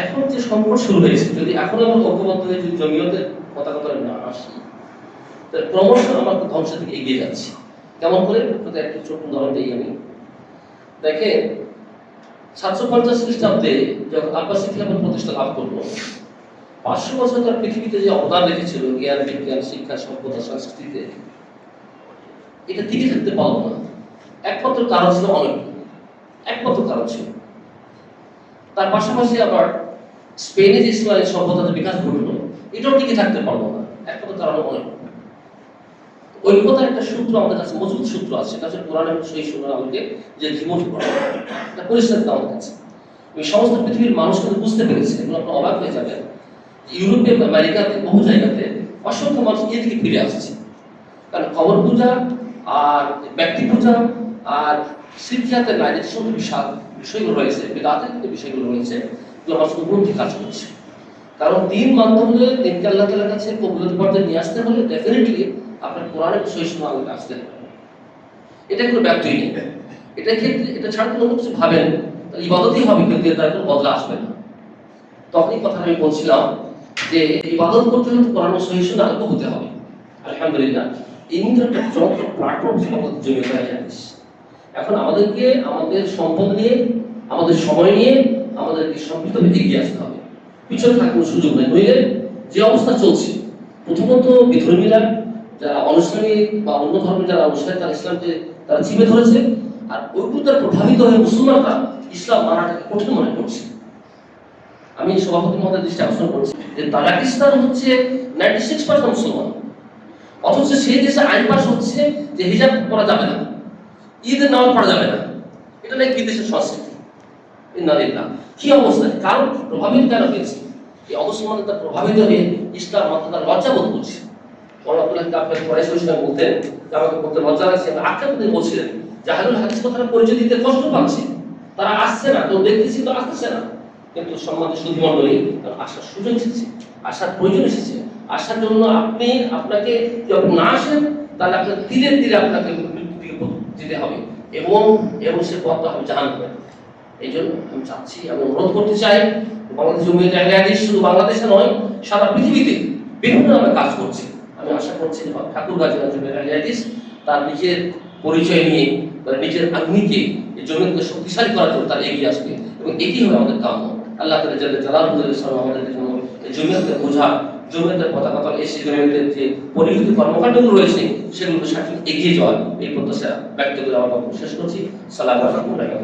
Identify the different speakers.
Speaker 1: এখন যে সংকট শুরু হয়েছে, যদি এখন আমরা ঐক্যবদ্ধ হয়ে যদি জমিয়তের কথা কথা না আসি তাহলে ক্রমশ আমরা ধ্বংসের দিকে এগিয়ে যাচ্ছি। কেমন করে? একটা ছোট উদাহরণ দিই আমি দেখেন, সাতশো পঞ্চাশ খ্রিস্টাব্দে যখন আব্বাসী খিলাফত প্রতিষ্ঠা লাভ করল, পাঁচশো বছর তার পৃথিবীতে যে অবদান রেখেছিল, জ্ঞান, বিজ্ঞান, শিক্ষা, সভ্যতা, সংস্কৃতিতে, এটা টিকে থাকতে পারল না। একমাত্র কারণ ছিল অনেক একমাত্র কারণ ছিল। তার পাশাপাশি আবার স্পেনে যে ইসলামের সভ্যতার বিকাশ ঘটলো, এটাও টিকে থাকতে পারল না। একমাত্র কারণ অনেক। ঐক্যতার একটা সূত্র আমাদের কাছে, মজবুত সূত্র আছে, সেটা হচ্ছে কোরআন এবং সেই সুন্দর আমাকে যে জীবন করা। এটা আমাদের কাছে এই সমস্ত পৃথিবীর মানুষ কিন্তু বুঝতে পেরেছে, এগুলো আপনার অবাক হয়ে যাবে ইউরোপে আমেরিকাতে বহু জায়গাতে অসংখ্য মানুষ এদিকে ফিরে আসছে। কারণ খবর পূজা আর ব্যক্তি পূজা আর নাই, যে সমস্ত বিশাল বিষয়গুলো রয়েছে, বেদাতের যে বিষয়গুলো রয়েছে উপলব্ধি কাজ করছে। কারণ দিন মানতে হলে আল্লাহ তালার কাছে কবুলত পর্যায়ে নিয়ে আসতে হলে ডেফিনেটলি আপনার কোরআনের শুনে আল্লাহ আসতে হবে। এটা কোনো ব্যক্তই নেই। এটা ক্ষেত্রে, এটা ছাড়া কোনো কিছু ভাবেন ইবাদতই হবে, কিন্তু এর কোনো বদলা আসবে না। তখনই কথা আমি বলছিলাম যে ইবাদত করতে হলে কোরআন সহি হতে হবে। আলহামদুলিল্লাহ। নিয়ে একটা চমৎকার প্ল্যাটফর্ম জমি জানিস এখন আমাদেরকে আমাদের সম্পদ নিয়ে, আমাদের সময় নিয়ে আমাদেরকে সম্পৃক্ত এগিয়ে আসতে হবে। পিছনে থাকার সুযোগ নেই। নইলে যে অবস্থা চলছে, প্রথমত বিধর্মীরা যারা অনুসারী বা অন্য ধর্মের যারা অনুসারী, তারা ইসলামকে তারা চিপে ধরেছে। আর ওইগুলো তারা প্রভাবিত হয়ে মুসলমানরা ইসলাম মানাটাকে কঠিন মনে করছে। আমি সভাপতি মহোদয় দৃষ্টি আকর্ষণ করছি যে তাজাকিস্তান হচ্ছে নাইনটি সিক্স পার্সেন্ট মুসলমান। অথচ সেই দেশে আইন পাস হচ্ছে যে হিজাব করা যাবে না। ঈদের নামাজ পড়া যাবে না। এটা নাকি বিদেশের সংস্কৃতি। ইন্নালিল্লাহ কি অবস্থা? কারণ প্রভাবিত কেন হয়েছে? এই অমুসলমানদের দ্বারা প্রভাবিত হয়ে ইসলাম তার লজ্জা বোধ করছে। মৌলানা কাপের পরে সঙ্গে বলতেন, যে আমাকে বলতে লজ্জা লাগছে। দিয়ে বলছিলেন, জাহালুল হাদিস কথাটা পরিচয় দিতে কষ্ট পাচ্ছে। তারা আসছে না, কেউ দেখতেছি তো আসতেছে না। কিন্তু সম্মানিত সুধী মণ্ডলী আসার সুযোগ এসেছে, আসার প্রয়োজন এসেছে। আসার জন্য আপনি আপনাকে যখন না আসেন তাহলে আপনার ধীরে ধীরে আপনাকে যেতে হবে এবং এবং সে পথটা হবে জাহান হবে এই জন্য আমি চাচ্ছি আমি অনুরোধ করতে চাই, বাংলাদেশ জমিয়ত আহলে শুধু বাংলাদেশে নয়, সারা পৃথিবীতে বিভিন্ন নামে কাজ করছে। আমি আশা করছি ঠাকুর গাজী জমিয়ত আহলে হাদিস তার নিজের পরিচয় নিয়ে, তার নিজের আগ্নিকে, এই জমিকে শক্তিশালী করার জন্য তার এগিয়ে আসবে এবং এটি হবে আমাদের কাম্য। আল্লাহ তালা জালে জালালুদ্দিন ইসলাম আমাদের জন্য এই জমিয়তের বোঝা জমিয়তের পতাকা তলে এসে জমিতে যে পরিহিত কর্মকাণ্ডগুলো রয়েছে সেগুলো সাথে এগিয়ে যাওয়ার এই প্রত্যাশা ব্যক্ত করে আমার শেষ করছি। সালাম আলাইকুম